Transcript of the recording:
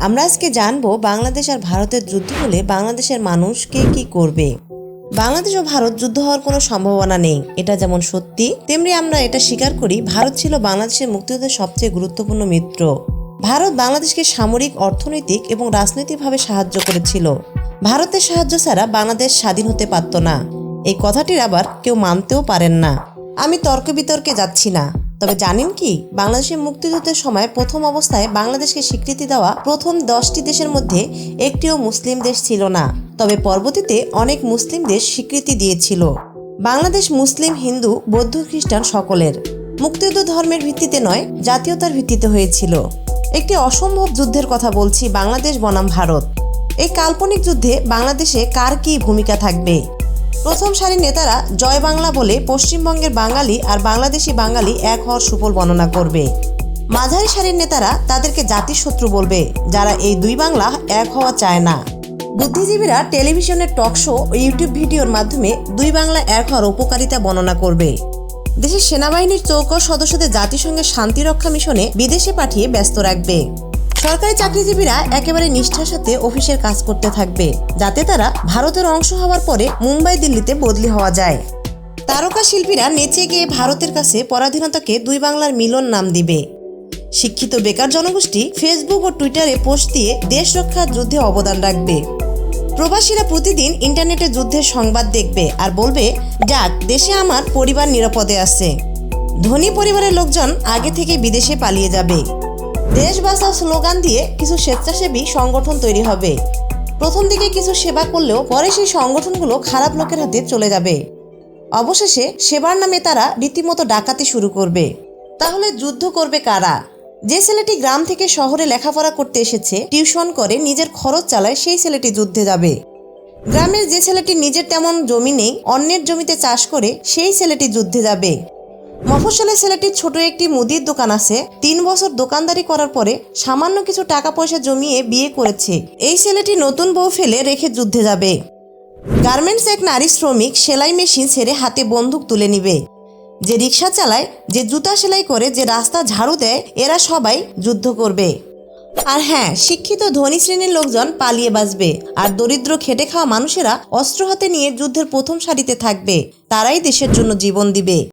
আমরা আজকে জানব বাংলাদেশ আর ভারতের যুদ্ধ হলে বাংলাদেশের মানুষ কে কি করবে। বাংলাদেশ ও ভারত যুদ্ধ হওয়ার কোনো সম্ভাবনা নেই, এটা যেমন সত্যি, তেমনি আমরা এটা স্বীকার করি ভারত ছিল বাংলাদেশের মুক্তিযুদ্ধের সবচেয়ে গুরুত্বপূর্ণ মিত্র। ভারত বাংলাদেশকে সামরিক, অর্থনৈতিক এবং রাজনৈতিকভাবে সাহায্য করেছিল। ভারতের সাহায্য ছাড়া বাংলাদেশ স্বাধীন হতে পারত না। এই কথাটির আবার কেউ মানতেও পারেন না। আমি তর্ক বিতর্কে যাচ্ছি না। তবে জানেন কি বাংলাদেশের মুক্তিযুদ্ধের সময় প্রথম অবস্থায় বাংলাদেশকে স্বীকৃতি দেওয়া প্রথম দশটি দেশের মধ্যে একটিও মুসলিম দেশ ছিল না। তবে পরবর্তীতে অনেক মুসলিম দেশ স্বীকৃতি দিয়েছিল। বাংলাদেশ মুসলিম, হিন্দু, বৌদ্ধ, খ্রিস্টান সকলের। মুক্তিযুদ্ধ ধর্মের ভিত্তিতে নয়, জাতীয়তার ভিত্তিতে হয়েছিল। একটি অসম্ভব যুদ্ধের কথা বলছি, বাংলাদেশ বনাম ভারত। এই কাল্পনিক যুদ্ধে বাংলাদেশে কার কী ভূমিকা থাকবে? প্রথম সারির নেতারা জয় বাংলা বলে পশ্চিমবঙ্গের বাঙালি আর বাংলাদেশি বাঙালি এক হওয়ার সুফল বর্ণনা করবে। মাঝারি সারির নেতারা তাদেরকে জাতির শত্রু বলবে, যারা এই দুই বাংলা এক হওয়া চায় না। বুদ্ধিজীবীরা টেলিভিশনের টক শো ও ইউটিউব ভিডিওর মাধ্যমে দুই বাংলা এক হওয়ার উপকারিতা বর্ণনা করবে। দেশের সেনাবাহিনীর চৌকস সদস্যদের জাতিসংঘের শান্তিরক্ষা মিশনে বিদেশে পাঠিয়ে ব্যস্ত রাখবে। সরকারি চাকরিজীবীরা একেবারে নিষ্ঠার সাথে অফিসের কাজ করতে থাকবে, যাতে তারা ভারতের অংশ হওয়ার পরে মুম্বাই দিল্লিতে বদলি হওয়া যায়। তারকা শিল্পীরা নেচে গিয়ে ভারতের কাছে পরাধীনতাকে দুই বাংলার মিলন নাম দিবে। শিক্ষিত বেকার জনগোষ্ঠী ফেসবুক ও টুইটারে পোস্ট দিয়ে দেশ রক্ষার যুদ্ধে অবদান রাখবে। প্রবাসীরা প্রতিদিন ইন্টারনেটে যুদ্ধের সংবাদ দেখবে আর বলবে, যাক, দেশে আমার পরিবার নিরাপদে আছে। ধনী পরিবারের লোকজন আগে থেকে বিদেশে পালিয়ে যাবে। দেশ বাঁচাও স্লোগান দিয়ে কিছু স্বেচ্ছাসেবী সংগঠন তৈরি হবে। প্রথম দিকে কিছু সেবা করলেও পরে সেই সংগঠনগুলো খারাপ লোকের হাতে চলে যাবে। অবশেষে সেবার নামে তারা রীতিমতো ডাকাতি শুরু করবে। তাহলে যুদ্ধ করবে কারা? যে ছেলেটি গ্রাম থেকে শহরে লেখাপড়া করতে এসেছে, টিউশন করে নিজের খরচ চালায় সেই ছেলেটি যুদ্ধে যাবে। গ্রামের যে ছেলেটি নিজের তেমন জমি নেই, অন্যের জমিতে চাষ করে সেই ছেলেটি যুদ্ধে যাবে। মফস্বলের ছেলেটির ছোট একটি মুদির দোকান আছে। তিন বছর দোকানদারি করার পরে সামান্য কিছু টাকা পয়সা জমিয়ে বিয়ে করেছে। এই ছেলেটি নতুন বউ ফেলে রেখে যুদ্ধে যাবে। গার্মেন্টস এক নারী শ্রমিক সেলাই মেশিন ছেড়ে হাতে বন্দুক তুলে নিবে। যে রিক্সা চালায়, যে জুতা সেলাই করে, যে রাস্তা ঝাড়ু দেয়, এরা সবাই যুদ্ধ করবে। আর হ্যাঁ শিক্ষিত ধনী শ্রেণির লোকজন পালিয়ে বাঁচবে। আর দরিদ্র খেটে খাওয়া মানুষেরা অস্ত্র হাতে নিয়ে যুদ্ধের প্রথম সারিতে থাকবে। তারাই দেশের জন্য জীবন দিবে।